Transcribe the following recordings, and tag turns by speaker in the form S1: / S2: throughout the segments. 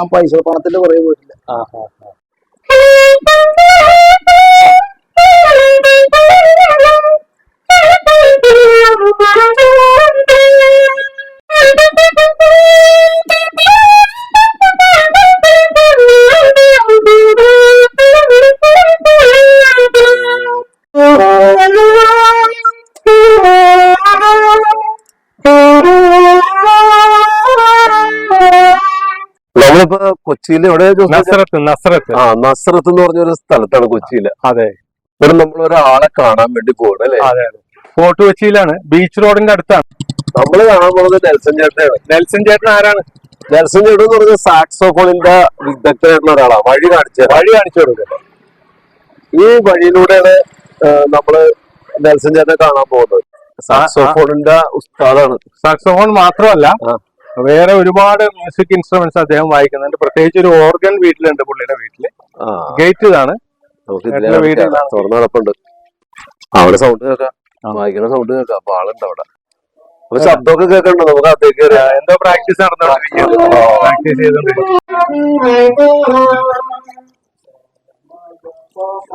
S1: ഞാൻ പൈസ പണത്തിന്റെ പുറകെ പോയിട്ടില്ല.
S2: കൊച്ചിയിൽ എവിടെ
S3: നസ്രത്ത് നസ്രത്ത്.
S2: ആ നസ്രത്ത് എന്ന് പറഞ്ഞ ഒരു സ്ഥലത്താണ് കൊച്ചിയിൽ.
S3: അതെ.
S2: ഇവിടെ നമ്മൾ ഒരാളെ കാണാൻ വേണ്ടി പോകണം അല്ലെ?
S3: അതെ ഫോർട്ട് കൊച്ചിയിലാണ്. ബീച്ച് റോഡിന്റെ അടുത്താണ്.
S2: നമ്മൾ കാണാൻ പോകുന്നത് നെൽസൺ ചേട്ടനാണ്.
S3: നെൽസൺ ചേട്ടൻ ആരാണ്?
S2: നെൽസൺ ചേട്ടൻ എന്ന് പറഞ്ഞ സാക്സോഫോണിന്റെ വിദഗ്ധനായിട്ടുള്ള ഒരാളാണ്. വഴി കാണിച്ചു.
S3: വഴി കാണിച്ചു കൊടുക്കുക
S2: ഈ വഴിയിലൂടെയാണ് നമ്മൾ നെൽസൺ ചേട്ടനെ കാണാൻ പോകുന്നത്. സാക്സോഫോണിന്റെ ഉസ്താദാണ്.
S3: സാക്സോഫോൺ മാത്രമല്ല. വേറെ ഒരുപാട് മ്യൂസിക് ഇൻസ്ട്രുമെന്റ്സ് അദ്ദേഹം വായിക്കുന്നുണ്ട്. പ്രത്യേകിച്ച് ഒരു ഓർഗൻ വീട്ടിലുണ്ട് പുള്ളിയുടെ
S2: വീട്ടിൽ.
S3: ഗേറ്റ് ഇതാണ്.
S2: തുറന്നു കിടപ്പുണ്ട് അവിടെ സൗണ്ട് കേൾക്കാം. വായിക്കുന്ന സൗണ്ട് കേൾക്കാം. അപ്പൊ ആളുണ്ട് അവിടെ. അപ്പൊ ശബ്ദമൊക്കെ കേൾക്കണ്ടോ? നമുക്ക് അകത്തേക്ക്
S3: എന്തോ പ്രാക്ടീസ് പ്രാക്ടീസ്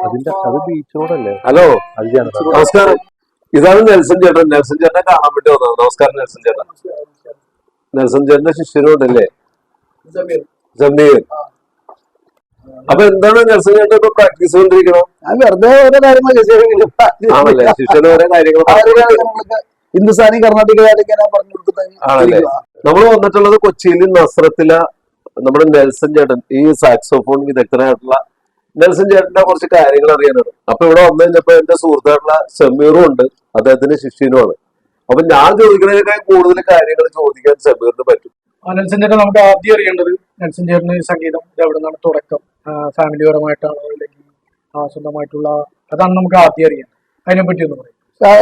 S3: അതിന്റെ അത്
S2: ഹലോ. നമസ്കാരം. ഇതാണ് നെൽസൺ ചേട്ടൻ. നെൽസൺ ചേട്ടനെ കാണാൻ വേണ്ടി വന്നത് നമസ്കാരം നെൽസൺ ചേട്ടൻ. നെൽസൺ ചേട്ടന്റെ ശിഷ്യനുണ്ടല്ലേ ജമീർ. അപ്പൊ എന്താണ് നെൽസൺ ചേട്ടൻ ഇപ്പൊ പ്രാക്ടീസ് ചെയ്തോണ്ടിരിക്കണം
S1: ഞാൻ വെറുതെ ഓരോ കാര്യങ്ങൾ
S2: ആണല്ലേ? ശിഷ്യന് ഓരോ കാര്യങ്ങൾ
S1: ഹിന്ദുസ്ഥാനി കർണാടക ഞാൻ പറഞ്ഞു
S2: ആണല്ലേ? നമ്മൾ വന്നിട്ടുള്ളത് കൊച്ചിയിൽ നസ്രത്തില നമ്മുടെ നെൽസൺ ചേട്ടൻ ഈ സാക്സോഫോൺ വിദഗ്ധനായിട്ടുള്ള നെൽസൺ ചേട്ടന്റെ കുറച്ച് കാര്യങ്ങൾ അറിയാനാണ്. അപ്പൊ ഇവിടെ വന്നു കഴിഞ്ഞപ്പോ എന്റെ സുഹൃത്തായിട്ടുള്ള ഷമീറും ഉണ്ട്. അദ്ദേഹത്തിന്റെ ശിഷ്യനുമാണ്. അപ്പൊ ഞാൻ ചോദിക്കുന്നതിനേക്കാൾ കൂടുതൽ കാര്യങ്ങൾ ചോദിക്കാൻ സമീറിന് പറ്റും.
S4: ആ നെൽസൺ ചേട്ടൻ നമുക്ക് ആദ്യം അറിയേണ്ടത് നെൽസൺ ചേട്ടന് സംഗീതം എവിടെ നിന്നാണ് തുടക്കം. ഫാമിലി പരമായിട്ടാണോ അല്ലെങ്കിൽ സ്വന്തമായിട്ടുള്ള അതാണ് നമുക്ക് ആദ്യം അറിയാം അതിനെ പറ്റി ഒന്ന് പറയും.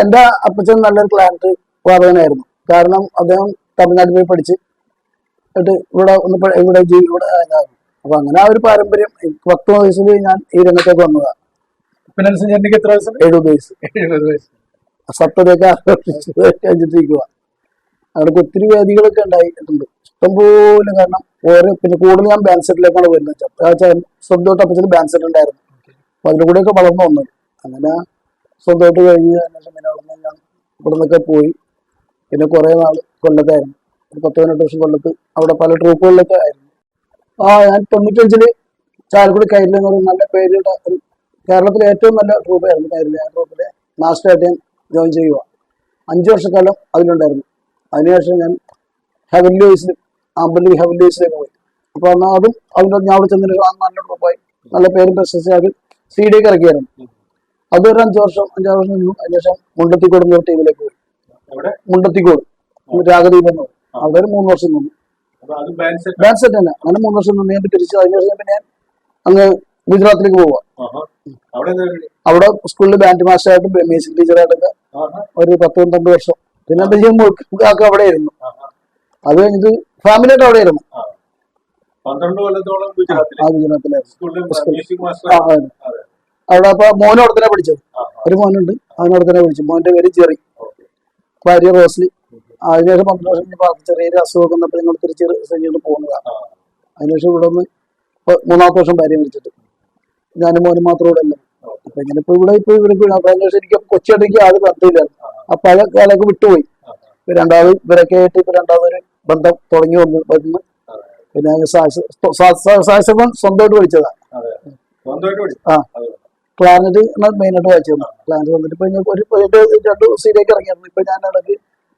S1: എന്റെ അപ്പച്ചൻ നല്ലൊരു ക്ലാന്റ് വാദകനായിരുന്നു കാരണം അദ്ദേഹം തമിഴ്നാട്ടിൽ പോയി പഠിച്ച് എന്നിട്ട് ഇവിടെ ഒന്ന് ഇവിടെ ജീവി ഇവിടെ അപ്പൊ അങ്ങനെ ആ ഒരു പാരമ്പര്യം പത്ത് വയസ്സിൽ ഞാൻ ഈ രംഗത്തേക്ക് വന്നതാണ്
S4: ഇപ്പൊ എത്ര വയസ്സ്
S1: എഴുപത് വയസ്സ്.
S4: എഴുപത് വയസ്സ്.
S1: സത്യതയൊക്കെ ആഘോഷിച്ച് കഴിഞ്ഞിട്ടിരിക്കുക അവിടെ ഒത്തിരി വേദികളൊക്കെ ഉണ്ടായിട്ടുണ്ട്. ഇഷ്ടംപോലെ കാരണം ഓരോ പിന്നെ കൂടുതൽ ഞാൻ ബാൻഡ് സെറ്റിലേക്കാണ് വരുന്നത്. സ്വന്തമായിട്ട് അപ്പച്ചന് ബാൻഡ് സെറ്റ് ഉണ്ടായിരുന്നു. അപ്പൊ അതിൽ കൂടെയൊക്കെ വളർന്നു വന്നത് അങ്ങനെ സ്വന്തമായിട്ട് കഴിഞ്ഞ് അവിടെ ഞാൻ ഇവിടെ നിന്നൊക്കെ പോയി. പിന്നെ കുറേ നാൾ കൊല്ലത്തായിരുന്നു. ഒരു പത്ത് പതിനെട്ട് വർഷം കൊല്ലത്ത് അവിടെ പല ട്രൂപ്പുകളിലൊക്കെ ആയിരുന്നു. ആ ഞാൻ തൊണ്ണൂറ്റഞ്ചിൽ ചാലക്കുടി കയറിലെന്ന് എന്ന് പറയുന്ന നല്ല പേരുടെ കേരളത്തിലെ ഏറ്റവും നല്ല ട്രൂപ്പായിരുന്നു കയറിലെ. ആ ട്രൂപ്പിലെ മാസ്റ്ററായിട്ട് ഞാൻ ജോയിൻ ചെയ്യുക. അഞ്ച് വർഷക്കാലം അതിലുണ്ടായിരുന്നു. അതിനുശേഷം ഞാൻ ഹെവൻലി വയസ്സിൽ അമ്പലി ഹെവൻലി വയസ്സിലേക്ക് പോയി. അപ്പൊ എന്നാൽ അതും അതിന്റെ ഞാൻ അവിടെ ചെന്നിട്ട് നല്ല ട്രൂപ്പായി നല്ല പേരും പ്രശസ്തി അത് സി ഡി ഒക്കെ ഇറക്കിയായിരുന്നു അതൊരു അഞ്ച് വർഷം അഞ്ചാറ് വർഷം നിന്നു അതിനുശേഷം മുണ്ടത്തിക്കോട് എന്നൊരു ടീമിലേക്ക് പോയി? മുണ്ടത്തിക്കോട്. രാഗദീപ് എന്ന് പറയും. അവിടെ ഒരു മൂന്ന് വർഷം നിന്നു.
S4: ബാൻസെറ്റ് അത് ബാൻഡ് സെറ്റ്
S1: തന്നെ. അങ്ങനെ മൂന്ന് വർഷം നിന്ന്. ഞാൻ തിരിച്ചു അതിനുശേഷം പിന്നെ ഞാൻ അങ്ങ് ഗുജറാത്തിലേക്ക് പോവുക.
S4: അവിടെ
S1: സ്കൂളിൽ ബാൻഡ് മാസ്റ്ററായിട്ടും മ്യൂസിക് ടീച്ചറായിട്ടൊക്കെ ഒരു പത്ത് പന്ത്രണ്ട് വർഷം. പിന്നെ എന്താ ചെയ്യുമ്പോൾ അവിടെ ആയിരുന്നു. അത് കഴിഞ്ഞിട്ട് ഫാമിലിയായിട്ട് അവിടെ ആയിരുന്നു.
S4: പന്ത്രണ്ട് കൊല്ലത്തോളം
S1: ഗുജറാത്തിലായിരുന്നു.
S4: മാസ്റ്റർ.
S1: അവിടെ അപ്പൊ മോനും അവിടെ തന്നെ പഠിച്ചത് ഒരു മോനുണ്ട്. അവനോട് തന്നെ പഠിച്ചു. മോന്റെ പേര് ചെറി. ഭാര്യ റോസ്ലി. അതിനുശേഷം പന്ത്രണ്ട് വർഷം അവർക്ക് ചെറിയൊരു അസുഖം വന്നപ്പോൾ ഞങ്ങൾ തിരിച്ച് പോകുന്നതാണ് അതിനുശേഷം ഇവിടെ ഇപ്പൊ മൂന്നാമത്തെ വർഷം ഭാര്യ മരിച്ചിട്ട്. ഞാനും മോനും മാത്രം ഇവിടെ അല്ല അപ്പൊ ഇങ്ങനെ ഇപ്പൊ ഇവിടെ ഇപ്പൊ അതിനുശേഷം എനിക്ക് കൊച്ചിയായിട്ട് ആദ്യം ബന്ധമില്ലായിരുന്നു ആ പഴയ കാലൊക്കെ വിട്ടുപോയി. രണ്ടാമത് ഇവരൊക്കെ ആയിട്ട് ഇപ്പൊ രണ്ടാമതൊരു ബന്ധം തുടങ്ങി വന്നു വരുന്നു പിന്നെ സാക്സഫോൺ സ്വന്തമായിട്ട്
S4: വിളിച്ചതാ.
S1: ആ.
S4: അതെ.
S1: മെയിൻ ആയിട്ട് വായിച്ചിരുന്നു. ക്ലാനറ്റ് വന്നിട്ട് ഇപ്പൊ ഒരു ഒരു രണ്ട് സീരിയൊക്കെ ഇറങ്ങിയിരുന്നു. ഇപ്പൊ ഞാൻ ഇടയ്ക്ക്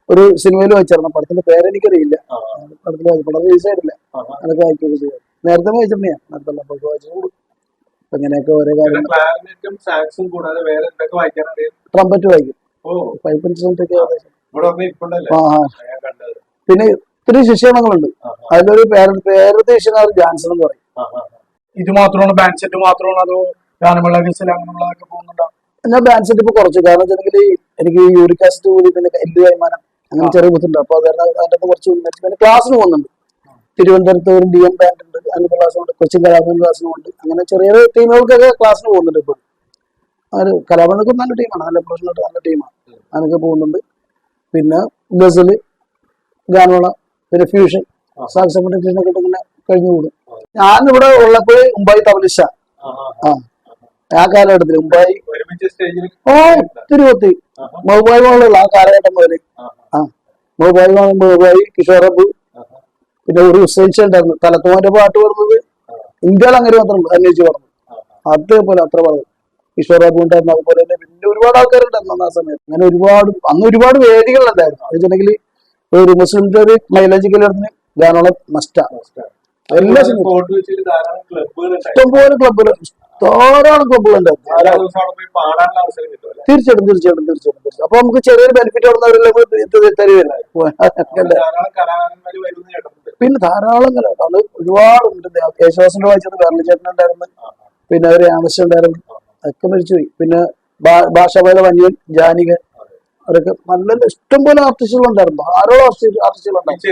S1: ഒരു സിനിമയിൽ വായിച്ചിരുന്നു. പടത്തിന്റെ പേരെനിക്കറിയില്ല.
S4: എനിക്കറിയില്ല
S1: പടത്തിൽ വായിച്ചു പടം റിലീസ് ആയിട്ടില്ല. അതൊക്കെ വായിക്കുകയൊക്കെ ചെയ്തു. നേരത്തെ വായിച്ചിട്ടുണ്ടെങ്കിൽ നേരത്തെ വായിച്ചു ഇങ്ങനെയൊക്കെ ഓരോ കാര്യങ്ങൾ ട്രംപറ്റ് വായിക്കും. ഇൻസ്ട്രുമെന്റ് ഒക്കെ പിന്നെ ഒത്തിരി ശിക്ഷണങ്ങളുണ്ട് അതിലൊരു പേര് പേരത്തെ ജാൻസൺ എന്ന് പറയും.
S4: ഇത് മാത്രമാണ് ബാൻഡ് സെറ്റ് മാത്രമാണ് അതോ ഗാനമേള ഗസൽ അങ്ങനെയുള്ളതൊക്കെ പോകുന്നുണ്ടോ?
S1: ഞാൻ ബാൻഡ് സെറ്റ് ഇപ്പൊ കുറച്ച്. കാരണം വെച്ചിട്ടുണ്ടെങ്കിൽ എനിക്ക് യൂറിക് ആസിഡ് കൂടി പിന്നെ എല്ല് കൈമാനം അങ്ങനെ ചെറിയ ബുദ്ധിമുട്ടുണ്ട് അപ്പൊ അത് കാരണം അതിന്റെ കുറച്ച് പിന്നെ ക്ലാസ്സിന് പോകുന്നുണ്ട്. തിരുവനന്തപുരത്ത് ഒരു ഡി എം ബാൻഡ് ഉണ്ട് അഞ്ച് ക്ലാസ്സും ഉണ്ട് കൊച്ചി കലാഭവൻ ക്ലാസ്സും ഉണ്ട് അങ്ങനെ ചെറിയ ടീമുകൾക്കൊക്കെ ക്ലാസ്സിന് പോകുന്നുണ്ട് ഇപ്പൊ അങ്ങനെ കലാഭവനൊക്കെ നല്ല ടീമാണ് നല്ല പ്രൊഫഷണൽ നല്ല ടീമാണ് അതിനൊക്കെ പോകുന്നുണ്ട്. പിന്നെ ഗസൽ ഗാനോള പിന്നെ ഫ്യൂഷൻ സാക്സഫോൺ ഫ്യൂഷൻ ഒക്കെ ഇങ്ങനെ കഴിഞ്ഞു കൂടും ഞാൻ ഇവിടെ ഉള്ളപ്പോൾ മുംബൈ തബലിശ ആ ആ കാലഘട്ടത്തിൽ മുംബൈ ഓ തിരുവത്തി മൗബായി മുംബൈ മോളുള്ള ആ കാലഘട്ടം മുതൽ ആ മുംബൈ മുംബൈ കിഷോർ അബു പിന്നെ ഒരു ഹുസൈൻ ഉണ്ടായിരുന്നു. തലത്തോന്റെ പാട്ട് പറഞ്ഞത് ഇന്ത്യയിൽ അങ്ങനെ മാത്രം അന്വേഷിച്ച് പറഞ്ഞു അതേപോലെ അത്ര പറഞ്ഞു കിഷോർ ബാബു ഉണ്ടായിരുന്നു. അതുപോലെ തന്നെ പിന്നെ ഒരുപാട് ആൾക്കാരുണ്ടായിരുന്നു അന്ന് ആ സമയത്ത്. അങ്ങനെ ഒരുപാട് അന്ന് ഒരുപാട് വേദികളുണ്ടായിരുന്നു. എന്ന് വെച്ചിട്ടുണ്ടെങ്കിൽ ഒരു മുസ്ലിം ഒരു മൈലേജ് കല്യാണത്തിന് ഗാനോളം മസ്റ്റാ എല്ലാ
S3: ക്ലബ്ബുകൾ
S1: ഇഷ്ടംപോലെ ക്ലബ്ബുകൾ ധാരാളം ക്ലബ്ബുകളുണ്ടായിരുന്നു
S3: ഉണ്ടായിരുന്നു.
S1: തീർച്ചയായിട്ടും തീർച്ചയായിട്ടും തീർച്ചയായിട്ടും അപ്പൊ നമുക്ക് ചെറിയൊരു ബെനിഫിറ്റ് ആവുന്നവരെല്ലാം തരുവില്ല?
S3: കലാകാരന്മാർ
S1: പിന്നെ ധാരാളം കല അത് ഒരുപാട് ഉണ്ട്. യേശുദാസിന്റെ വായിച്ചത് വേറെ ഉണ്ടായിരുന്നു. പിന്നെ അവർ ആവശ്യം ഉണ്ടായിരുന്നു. അതൊക്കെ മരിച്ചുപോയി പിന്നെ ഭാഷാപേല വന്യൻ ജാനിക അവരൊക്കെ നല്ല ഇഷ്ടംപോലെ ആർട്ടിസ്റ്റുകൾ ഉണ്ടായിരുന്നു. ധാരാളം ആർട്ടിസ്റ്റുകൾ ഉണ്ടായിരുന്നു.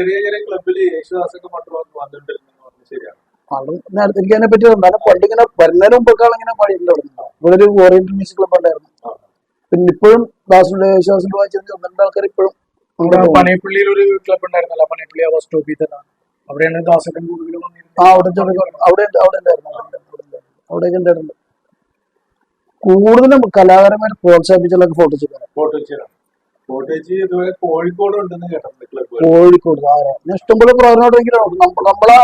S1: നേരത്തെ എനിക്ക് അതിനെ പറ്റി എന്നാലും പണ്ട് ഇങ്ങനെ വരുന്നതിന് മുമ്പൊക്കെ ഇങ്ങനെ പാടിയിട്ടുണ്ടായിരുന്നു ഇവിടെ ഒരു ഓറിയന്റൽ മ്യൂസിക് ക്ലബ് ഉണ്ടായിരുന്നു. പിന്നെ ഇപ്പോഴും ദാസിന്റെ യേശുദാസിന്റെ വായിച്ചത് ആൾക്കാർ ഇപ്പോഴും
S4: പനയപ്പള്ളിയിൽ ഒരു ക്ലബ് ഉണ്ടായിരുന്നല്ലോ. പനയപ്പള്ളി ബസ് സ്റ്റോപ്പിൽ തന്നെ. അവിടെയാണ് ദാസക്കൻ വന്നിരുന്നത്.
S1: ആ അവിടെ അവിടെ അവിടെ ഉണ്ടായിരുന്നു അവിടെ ഉണ്ടായിരുന്നു, അവിടെ ഉണ്ടായിരുന്നു. അവിടെയൊക്കെ ഉണ്ടായിരുന്നു. കൂടുതലും കലാകാരന്മാരെ പ്രോത്സാഹിപ്പിച്ചുള്ള ഫോട്ടോ ചെയ്യാൻ
S3: ഫോട്ടോ കോഴിക്കോട്
S1: ഞാൻ ഇഷ്ടംപോലെ പ്രോഗ്രാം നമ്മളെ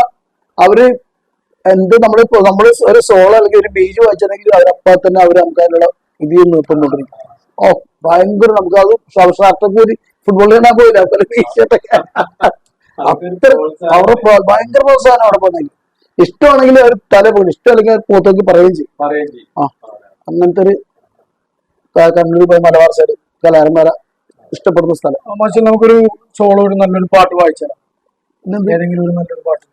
S1: അവർ എന്ത് നമ്മൾ നമ്മൾ ഒരു സോൾ അല്ലെങ്കിൽ ഒരു ബീജ് വായിച്ചിട്ടുണ്ടെങ്കിൽ അവരപ്പാ തന്നെ അവർ നമുക്ക് അതിനുള്ള ഇത് നിർത്തുന്നുണ്ടിരിക്കും. ഓ ഭയങ്കര നമുക്ക് അത് ഒരു ഫുട്ബോൾ കാണാൻ പോയില്ല? അത്ര അവർ ഭയങ്കര പ്രോത്സാഹനം അവിടെ പോകുന്നെങ്കിൽ ഇഷ്ടമാണെങ്കിൽ അവർ തല പോകും ഇഷ്ടമല്ലെങ്കിൽ അവർ പോത്തോക്കി പറയുകയും ചെയ്യും.
S3: പറയുകയും ചെയ്യും.
S1: ആ അങ്ങനത്തെ ഒരു കണ്ണൂർ പോയി മലബാർ സൈഡ് കലാരന്മാര ഇഷ്ടപ്പെടുന്ന സ്ഥലം.
S4: മാഷെ നമുക്കൊരു സോളോ ഒരു നല്ലൊരു പാട്ട് വായിച്ചാൽ? ഏതെങ്കിലും ഒരു നല്ലൊരു പാട്ട്.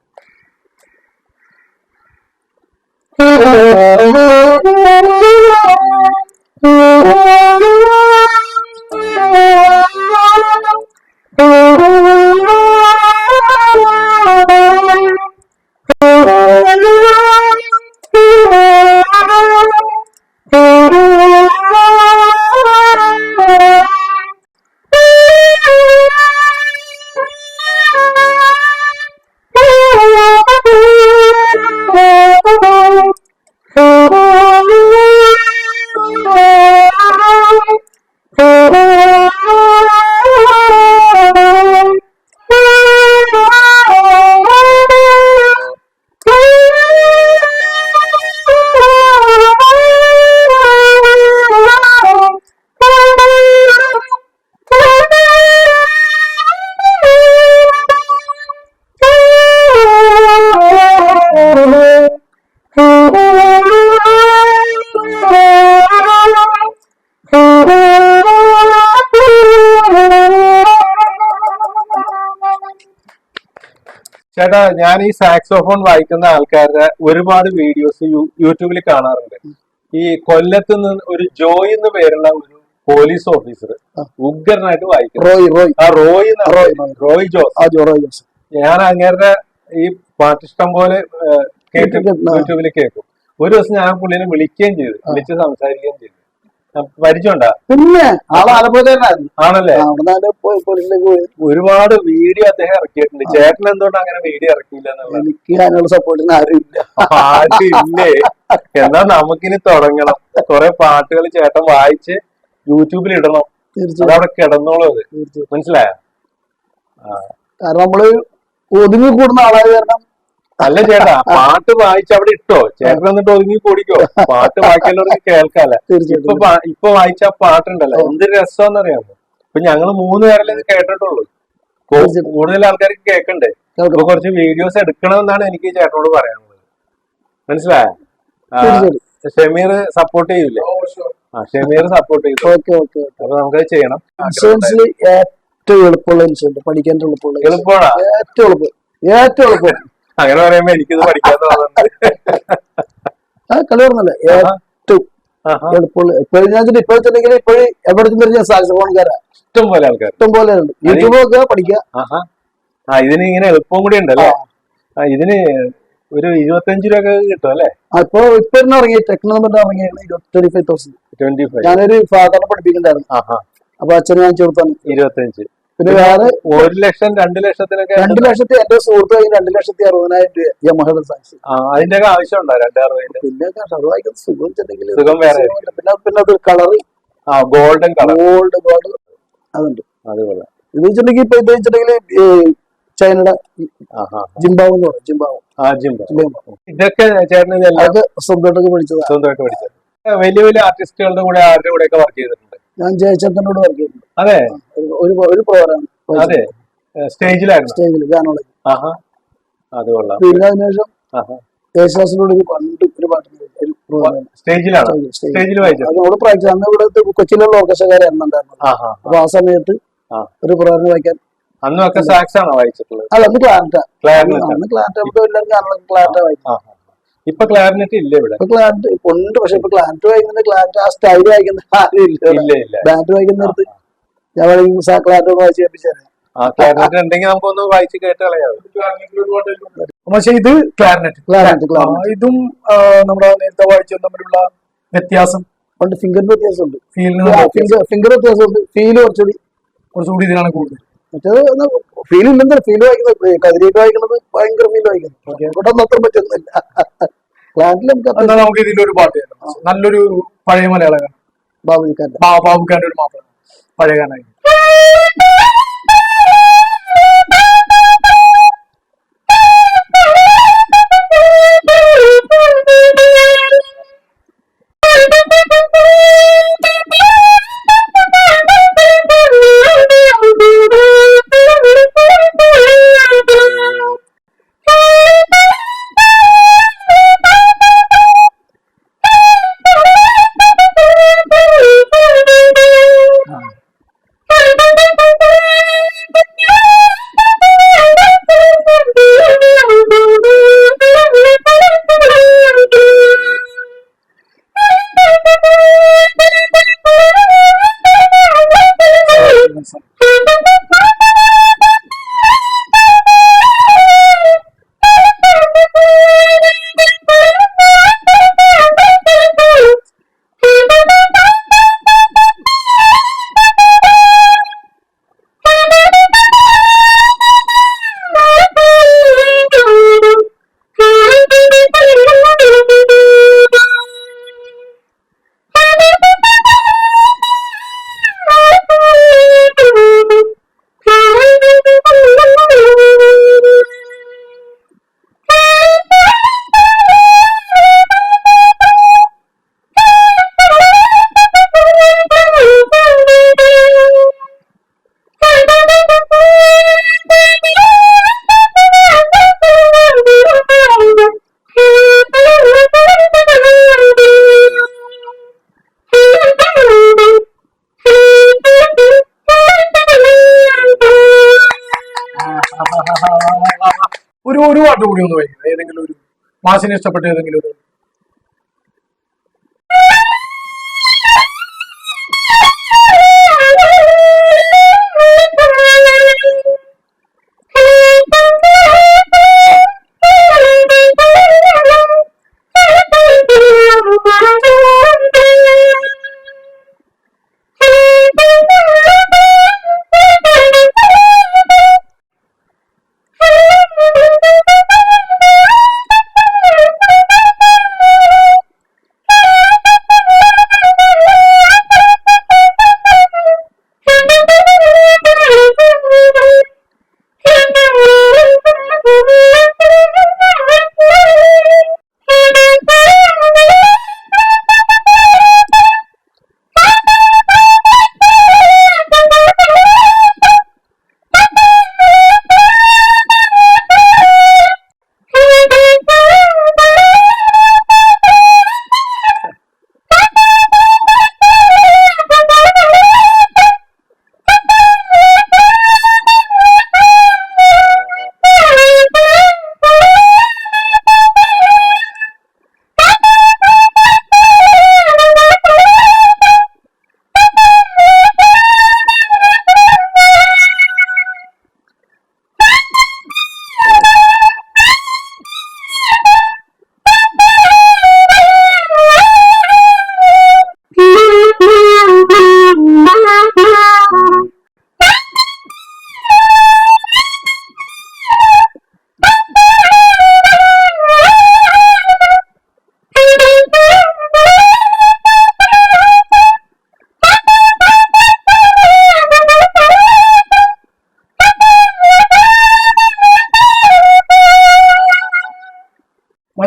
S3: ചേട്ടാ ഞാൻ ഈ സാക്സോഫോൺ വായിക്കുന്ന ആൾക്കാരുടെ ഒരുപാട് വീഡിയോസ് യൂട്യൂബിൽ കാണാറുണ്ട്. ഈ കൊല്ലത്ത് നിന്ന് ഒരു ജോയ് എന്ന് പേരുള്ള ഒരു പോലീസ് ഓഫീസർ ഉഗ്രനായിട്ട് വായിക്കും
S1: റോയ് റോയ്.
S3: ആ റോയ്
S1: റോയ്,
S3: റോയ്. ജോസ്.
S1: റോയ് ജോസ്.
S3: ഞാൻ അങ്ങേരുടെ ഈ പാട്ടിഷ്ടം പോലെ.
S1: ആ.
S3: യൂട്യൂബിൽ കേൾക്കും ഒരു ദിവസം ഞാൻ പുള്ളിനെ വിളിക്കുകയും ചെയ്തു. വിളിച്ച് സംസാരിക്കുകയും ചെയ്തു. പരിചയമുണ്ടാ?
S1: പിന്നെ ആൾ ആലപ്പുഴക്കാരനായിരുന്നു
S3: ആണല്ലേ?
S1: അവിടെ പോയി പോലീസിലേക്ക് പോയി.
S3: ഒരുപാട് വീഡിയോ അദ്ദേഹം ഇറക്കിയിട്ടുണ്ട്. ചേട്ടൻ എന്തുകൊണ്ട് അങ്ങനെ വീഡിയോ ഇറക്കിയില്ല
S1: എനിക്ക് അതിനുള്ള സപ്പോർട്ടിന് ആരും ഇല്ല
S3: എന്നാ നമുക്കിനി തുടങ്ങണം. കുറെ പാട്ടുകൾ ചേട്ടൻ വായിച്ച് യൂട്യൂബിൽ ഇടണം. അവിടെ കിടന്നോളൂ അത്. മനസ്സിലായ.
S1: കാരണം നമ്മൾ ഒതുങ്ങി കൂടുന്ന ആളായത് കാരണം
S3: അല്ല ചേട്ടാ പാട്ട് വായിച്ച അവിടെ ഇട്ടോ? ചേട്ടൻ എന്നിട്ട് ഒതുങ്ങി കൂടിക്കോ പാട്ട് ബാക്കിയുള്ളവർക്ക് കേൾക്കാല്ലേ? ഇപ്പൊ ഇപ്പൊ വായിച്ച ആ പാട്ടുണ്ടല്ലോ എന്ത് രസമെന്നറിയാമോ ഇപ്പൊ ഞങ്ങൾ മൂന്ന് പേരല്ലേ ഇത് കേട്ടിട്ടുള്ളൂ. കൂടുതൽ ആൾക്കാർക്ക് കേൾക്കണ്ടേ? ഇപ്പൊ കുറച്ച് വീഡിയോസ് എടുക്കണമെന്നാണ് എനിക്ക് ചേട്ടനോട് പറയാനുള്ളത്. മനസ്സിലായോ. ഷമീർ സപ്പോർട്ട് ചെയ്യൂലേ? ആ ഷമീർ സപ്പോർട്ട് ചെയ്തു. അപ്പൊ നമുക്കത് ചെയ്യണം.
S1: ഇൻഷുറൻസിൽ ഏറ്റവും എളുപ്പമുള്ള ഇൻഷുറൻസ് പഠിക്കാൻ എളുപ്പമുള്ള ഏറ്റവും എളുപ്പം. ഏറ്റവും എളുപ്പം.
S3: അങ്ങനെ പറയുമ്പോ എനിക്കിത് പഠിക്കാൻ തോന്നുന്നുണ്ട്.
S1: കളി പറഞ്ഞല്ലേ ഏറ്റവും. എളുപ്പമുള്ള. ഇപ്പോഴും ഞാൻ ഇപ്പോഴത്തെ ഇപ്പോഴും എവിടെ സാക്സഫോൺകാരാ
S3: ഇഷ്ടം പോലെ ആൾക്കാർ
S1: ഇഷ്ടം പോലെ ഉണ്ട്. യൂട്യൂബ് ഒക്കെ പഠിക്കുക.
S3: ആ ഇതിന് ഇങ്ങനെ എളുപ്പം കൂടി ഉണ്ടല്ലേ? ഇതിന് ഒരു ഇരുപത്തഞ്ച് രൂപ കിട്ടും അല്ലേ?
S1: അപ്പൊ ഇപ്പൊ ഇറങ്ങി ടെക്നോ എന്നിട്ട് ഇറങ്ങിയാണ് ട്വന്റി ഫൈവ് തൗസൻഡ് ഞാനൊരു ഫാദറിനെ പഠിപ്പിക്കണ്ടായിരുന്നു അപ്പൊ അച്ഛനെ ഞാൻ ചേർത്താണ്
S3: ഇരുപത്തഞ്ച്
S1: പിന്നെ വേറെ
S3: ഒരു ലക്ഷം രണ്ട് ലക്ഷത്തിനൊക്കെ
S1: രണ്ട് ലക്ഷത്തി എന്റെ സുഹൃത്ത് കഴിഞ്ഞ് രണ്ട് ലക്ഷത്തി അറുപതിനായിരം രൂപ യമഹയുടെ സാക്ഷി
S3: ആ, ആവശ്യം ആവശ്യമുണ്ടോ രണ്ടറുപതിന്റെ
S1: പിന്നെ അത് വായിക്കുന്ന സുഖം വെച്ചിട്ടുണ്ടെങ്കിൽ
S3: സുഖം വേറെ
S1: പിന്നെ പിന്നെ അത് കളറ്
S3: ആ ഗോൾഡൻ കളർ
S1: ഗോൾഡ് ഗോൾഡ് അതുണ്ട്.
S3: അതുപോലെ.
S1: ഇത് വെച്ചിട്ടുണ്ടെങ്കിൽ ഇപ്പൊ ഇത് വെച്ചിട്ടുണ്ടെങ്കിൽ ചൈനയുടെ ജിംബാവ് എന്ന് പറയും ജിംബാവ്.
S3: ആ ജിംബ
S1: ജിംബാവ്.
S3: ഇതൊക്കെ ചേട്ടൻ
S1: സ്വന്തമായിട്ടൊക്കെ പഠിച്ചതാണ്
S3: സ്വന്തമായിട്ട് പഠിച്ചത് വലിയ വലിയ ആർട്ടിസ്റ്റുകളുടെ കൂടെ ആരുടെ കൂടെ ഒക്കെ വർക്ക് ചെയ്തിട്ടുണ്ട്?
S1: ഞാൻ ജയചന്ദ്രനോട് വർക്ക് ചെയ്തിട്ടുണ്ട്.
S3: അതെ?
S1: ഒരു- ഒരു പ്രോഗ്രാം
S3: അതെ. സ്റ്റേജിലായിരുന്നു?
S1: സ്റ്റേജിൽ ഗാനോളജി
S3: ആഹാ. അത് കൊള്ളാം.
S1: പിന്നെ അതിനുശേഷം
S3: ആഹാ.
S1: യേശുദാസിനോട് ഒരു പണ്ട് ഒരു പാട്ട് ചെയ്തു.
S3: സ്റ്റേജിലാണ്? സ്റ്റേജിൽ വായിച്ചത്
S1: അതിനോട് പ്രാക്ടീസ് അന്ന് ഇവിടെ കൊച്ചിയിലുള്ള ഓർക്കസ്ട്രക്കാരെ
S3: ആഹാ.
S1: അപ്പൊ ആ സമയത്ത് ഒരു പ്രോഗ്രാം വായിക്കാൻ
S3: സാക്സ് ആണോ വായിച്ചിട്ടുള്ളത്?
S1: അല്ല അന്ന് ക്ലാരറ്റ അന്ന് ക്ലാരറ്റ എല്ലാവരും ക്ലാരറ്റ വായിക്കും
S3: ഇപ്പൊ ക്ലാരിനെറ്റ് ഇല്ല ഇവിടെ.
S1: ക്ലാരിറ്റി ഉണ്ട് പക്ഷെ ഇപ്പൊ ക്ലാരിറ്റി വായിക്കുന്ന ക്ലാരിറ്റി ആ സ്റ്റൈൽ വായിക്കുന്ന ആരും ഇല്ല വായിക്കുന്നിടത്ത് ഞാൻ വേണമെങ്കിൽ ക്ലാരറ്റ് വായിച്ച് കേൾപ്പിച്ചാൽ
S3: ക്ലാരിനെറ്റ് ഉണ്ടെങ്കിൽ നമുക്കൊന്ന് വായിച്ച് കേട്ട് കളയാവും
S4: പക്ഷെ ഇത് ക്ലാരിനെറ്റ്
S1: ക്ലാരറ്റ് ക്ലാരറ്റ്
S4: ഇതും നമ്മുടെ നേരത്തെ വായിച്ചതും തമ്മിലുള്ള വ്യത്യാസം.
S1: ഫിംഗർ ഫിംഗറിന്റെ വ്യത്യാസമുണ്ട്.
S4: ഫീലിന്
S1: ഫിംഗർ ഫിംഗർ വ്യത്യാസമുണ്ട്. ഫീൽ കുറച്ചുകൂടി
S4: കുറച്ചുകൂടി ഇതിനാണ് കൂടുതൽ.
S1: മറ്റേത് ഫീൽ ഇല്ലെന്നല്ല ഫീൽ വായിക്കുന്നത്. കതിരിയൊക്കെ വായിക്കുന്നത് ഭയങ്കര ഫീൽ വായിക്കുന്നത്. ഇവിടെ ഒന്നും അത്ര പറ്റുന്നില്ല. നമുക്ക്
S4: ഇതിലൊരു പാട്ട് നല്ലൊരു പഴയ മലയാള ഗാനം.
S1: ബാബുജിക്കാരന്റെ.
S4: ബാ- ബാബുഖാന്റെ ഒരു മാപ്പിള പഴയ ഗാനായി മാസിന് ഇഷ്ടപ്പെട്ട ഏതെങ്കിലും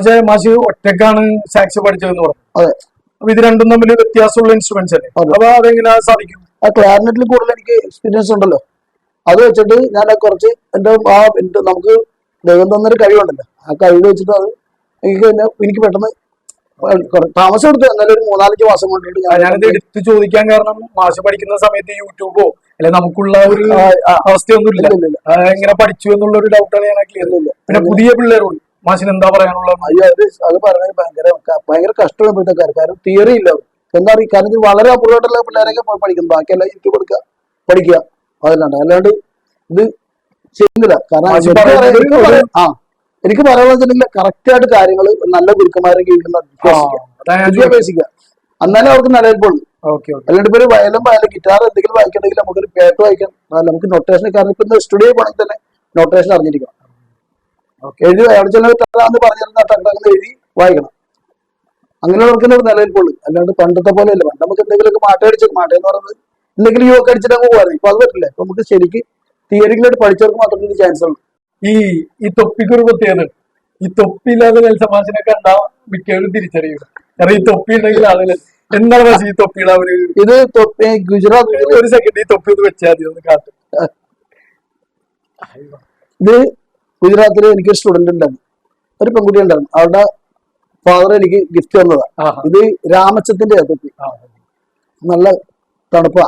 S4: പക്ഷേ മാഷ് ഒറ്റക്കാണ് സാക്സ് പഠിച്ചതെന്ന് പറഞ്ഞു.
S1: അതെ.
S4: അപ്പൊ ഇത് രണ്ടും തമ്മിൽ വ്യത്യാസമുള്ള ഇൻസ്ട്രുമെന്റ്സ് അല്ലേ. അപ്പൊ അതെങ്ങനെ സാധിക്കും?
S1: ആ ക്ലാരിനെറ്റിൽ കൂടുതൽ എനിക്ക് എക്സ്പീരിയൻസ് ഉണ്ടല്ലോ. അത് വെച്ചിട്ട് ഞാൻ കുറച്ച് എന്റെ ആ എന്റെ നമുക്ക് ദൈവം തന്നൊരു കഴിവുണ്ടല്ലോ. ആ കഴിവ് വെച്ചിട്ട് അത് എനിക്ക് എനിക്ക് പെട്ടെന്ന് താമസം എടുത്തു. എന്നാലും ഒരു മൂന്നാലഞ്ച് മാസം കൊണ്ടിട്ട്
S4: ഞാനിത് എടുത്ത് ചോദിക്കാൻ കാരണം മാഷ് പഠിക്കുന്ന സമയത്ത് യൂട്യൂബോ അല്ലെ നമുക്കുള്ള ഒരു അവസ്ഥയൊന്നും ഇല്ല എങ്ങനെ പഠിച്ചു എന്നുള്ള ഒരു ഡൗട്ടാണ് ഞാൻ ക്ലിയർ. പിന്നെ പുതിയ പിള്ളേരുണ്ട്. മാഷിന് എന്താ പറയാനുള്ളത്?
S1: അയ്യോ അത് അത് പറയുന്നത് ഭയങ്കര ഭയങ്കര കഷ്ടമാണ് ഇപ്പോഴത്തെ കാര്യം. കാരണം തിയറി ഇല്ല. എന്താ പറയുക കാരണം ഇത് വളരെ അപൂർവമായിട്ടുള്ള പിള്ളേരൊക്കെ പോയി പഠിക്കുന്നു. ബാക്കിയെല്ലാം യൂട്യൂബ് കൊടുക്കുക പഠിക്കുക അതല്ലാണ്ട്. അല്ലാണ്ട് ഇത് ചെയ്യുന്നില്ല. കാരണം ആ എനിക്ക് വെച്ചിട്ടുണ്ടെങ്കിൽ കറക്റ്റ് ആയിട്ട് കാര്യങ്ങൾ നല്ല ഗുരുക്കന്മാരെ
S4: കേൾക്കുന്ന
S1: ബേസിക്ക എന്നാലേ അവർക്ക് നിലനിൽപ്പുള്ളൂ അല്ലാണ്ട് ഇപ്പൊ വയലും വയലും ഗിറ്റാർ എന്തെങ്കിലും വായിക്കണമെങ്കിൽ നമുക്കൊരു പേട്ട് വായിക്കാം നമുക്ക് നൊട്ടേഷൻ കാരണം ഇപ്പൊ സ്റ്റുഡിയോ പോകണമെങ്കിൽ തന്നെ നൊട്ടേഷൻ അറിഞ്ഞിരിക്കണം. എഴുതി അയാൾ ചില ടക്കാന്ന് പറഞ്ഞിരുന്ന ടക്കാന്ന് എഴുതി വായിക്കണം. അങ്ങനെയുള്ളവർക്ക് ഒരു നിലനിൽപ്പുള്ളൂ അല്ലാണ്ട് പണ്ടത്തെ പോലെ അല്ല പണ്ട് നമുക്ക് എന്തെങ്കിലുമൊക്കെ അടിച്ചു മാറ്റം എന്ന് പറയുന്നത് എന്തെങ്കിലും യുവ അടിച്ചിട്ട് അങ്ങ് പോകാറ് ഇപ്പൊ അത് പറ്റില്ല. ഇപ്പൊ നമുക്ക് ശരിക്ക് തിയറികളായിട്ട് പഠിച്ചവർക്ക് മാത്രമേ ചാൻസ് ഉള്ളൂ.
S4: ഈ ഈ തൊപ്പിക്ക് ഒരു പ്രത്യേകത. ഈ തൊപ്പി ഇല്ലാതെ നെൽസൺ മാഷിനെ കണ്ടാ മിക്കവരും തിരിച്ചറിയും. കാരണം ഈ തൊപ്പി ഉണ്ടെങ്കിൽ ആളുകൾ എന്താണ് പക്ഷേ ഈ തൊപ്പിയുടെ അവർ? ഒരു
S1: ഇത് തൊപ്പി ഗുജറാത്ത്
S4: ഒരു സെക്കൻഡ് ഈ തൊപ്പി ഒന്ന് വെച്ചാൽ മതി ഒന്ന് കാട്ടും.
S1: ഇത് ഗുജറാത്തിൽ എനിക്കൊരു സ്റ്റുഡന്റ് ഉണ്ടായിരുന്നു. ഒരു പെൺകുട്ടി ഉണ്ടായിരുന്നു. അവളുടെ ഫാദർ എനിക്ക് ഗിഫ്റ്റ് തന്നതാ. ഇത് രാമച്ചത്തിന്റെ തൊപ്പി നല്ല തണുപ്പാ.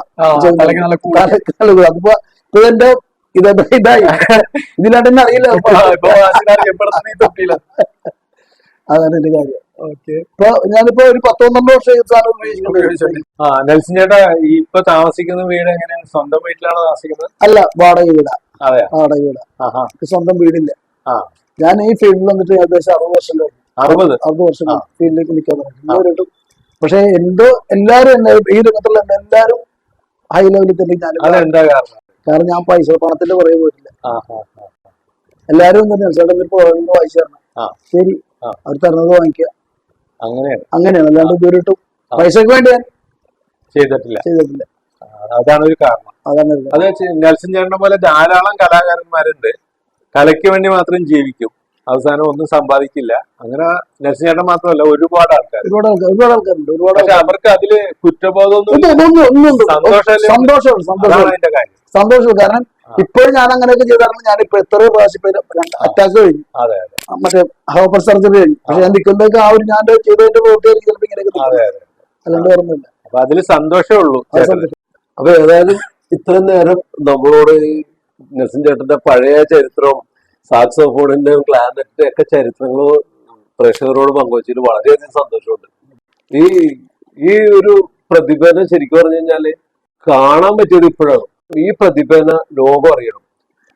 S1: അതിപ്പോ ഇപ്പൊ എന്റെ ഇതെന്താ ഇതായി. ഇതിലാണ്ട് തന്നെ അറിയില്ല. അതാണ് എന്റെ കാര്യം. ഇപ്പൊ ഞാനിപ്പോ ഒരു പത്ത് പന്ത്രണ്ട് വർഷം സാധനം ഉപയോഗിച്ചിട്ടുണ്ട്.
S3: ആ നെൽസൺ ചേട്ടാ ഇപ്പൊ താമസിക്കുന്ന വീട് എങ്ങനെയാണ് സ്വന്തം വീട്ടിലാണോ താമസിക്കുന്നത്?
S1: അല്ല വാടക വീടാ.
S3: അതെ
S1: വാടക വീടാ
S3: ആഹാ.
S1: സ്വന്തം വീടില്ല. ഞാൻ ഈ ഫീൽഡിൽ വന്നിട്ട് ഏകദേശം അറുപത് വർഷം കഴിഞ്ഞു
S3: അറുപത്
S1: അറുപത് വർഷം ഫീൽഡിലേക്ക് നിൽക്കാൻ തുടങ്ങി. പക്ഷെ എന്തോ എല്ലാരും എന്നെ ഈ രംഗത്തുള്ള എല്ലാരും ഹൈ ലെവലിൽ തന്നെ ഞാൻ
S3: കാരണം?
S1: ഞാൻ പൈസ പണത്തിന്റെ പുറകെ പോയിട്ടില്ല. എല്ലാരും തന്നെ ചേട്ടൻ ഇപ്പൊ വായിച്ചു തരണം. ശരി. അവർ തരുന്നത് വാങ്ങിക്കുക.
S3: അങ്ങനെയാണ്.
S1: അങ്ങനെയാണ്. അല്ലാണ്ട് ദൂരിട്ടും പൈസക്ക് വേണ്ടി ഞാൻ
S3: ചെയ്തിട്ടില്ല.
S1: ചെയ്തിട്ടില്ല.
S3: അതാണ് ഒരു കാരണം.
S1: അതാണ്.
S3: അത് നെൽസൺ ചേട്ടനെ പോലെ ധാരാളം കലാകാരന്മാരുണ്ട്. കലയ്ക്ക് വേണ്ടി മാത്രം ജീവിക്കും. അവസാനം ഒന്നും സമ്പാദിക്കില്ല. അങ്ങനെ നെൽസൺ ചേട്ടൻ മാത്രമല്ല ഒരുപാട് ആൾക്കാർ
S1: ഒരുപാട് ആൾക്കാർ ഒരുപാട് ആൾക്കാരുണ്ട് ഒരുപാട്
S3: പക്ഷെ അവർക്ക് അതിൽ കുറ്റബോധമൊന്നും സന്തോഷം
S1: സന്തോഷമാണ് കാരണം. ഇപ്പോഴും ഞാൻ അങ്ങനെയൊക്കെ ചെയ്തായിരുന്നു ഞാൻ ഇപ്പൊ എത്ര പ്രാവശ്യം അറ്റാക്ക് കഴിഞ്ഞു മറ്റേ ഹോപ്പർ സർജറി കഴിഞ്ഞു പക്ഷെ ഞാൻ നിൽക്കുന്നതൊക്കെ ആ ഒരു ഞാൻ ചെയ്തതിന്റെ പ്രവൃത്തിയായിരിക്കും ചിലപ്പോൾ ഇങ്ങനെയൊക്കെ അല്ലാണ്ട് ഓർമ്മയില്ല
S3: അപ്പൊ അതിൽ സന്തോഷമേ ഉള്ളൂ.
S1: സന്തോഷം.
S2: അപ്പൊ ഏതായാലും ഇത്രയും നേരം നമ്മളോട് ഈ നെൽസൺ ചേട്ടന്റെ പഴയ ചരിത്രവും സാക്സോഫോണിന്റെയും ക്ലാനറ്റിന്റെ ഒക്കെ ചരിത്രങ്ങൾ പ്രേക്ഷകരോട് പങ്കുവച്ചതിൽ വളരെയധികം സന്തോഷമുണ്ട്. ഈ ഈ ഒരു പ്രതിഭനെ ശരിക്കും പറഞ്ഞു കഴിഞ്ഞാൽ കാണാൻ പറ്റിയത് ഇപ്പോഴാണ്. ഈ പ്രതിഭേന ലോകം അറിയണം.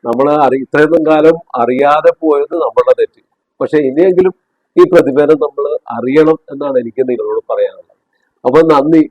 S2: നമ്മൾ അറി ഇത്രയൊന്നും കാലം അറിയാതെ പോയത് നമ്മളുടെ തെറ്റ്. പക്ഷെ ഇനിയെങ്കിലും ഈ പ്രതിഭനെ നമ്മൾ അറിയണം എന്നാണ് എനിക്ക് നിങ്ങളോട് പറയാനുള്ളത്. അപ്പൊ നന്ദി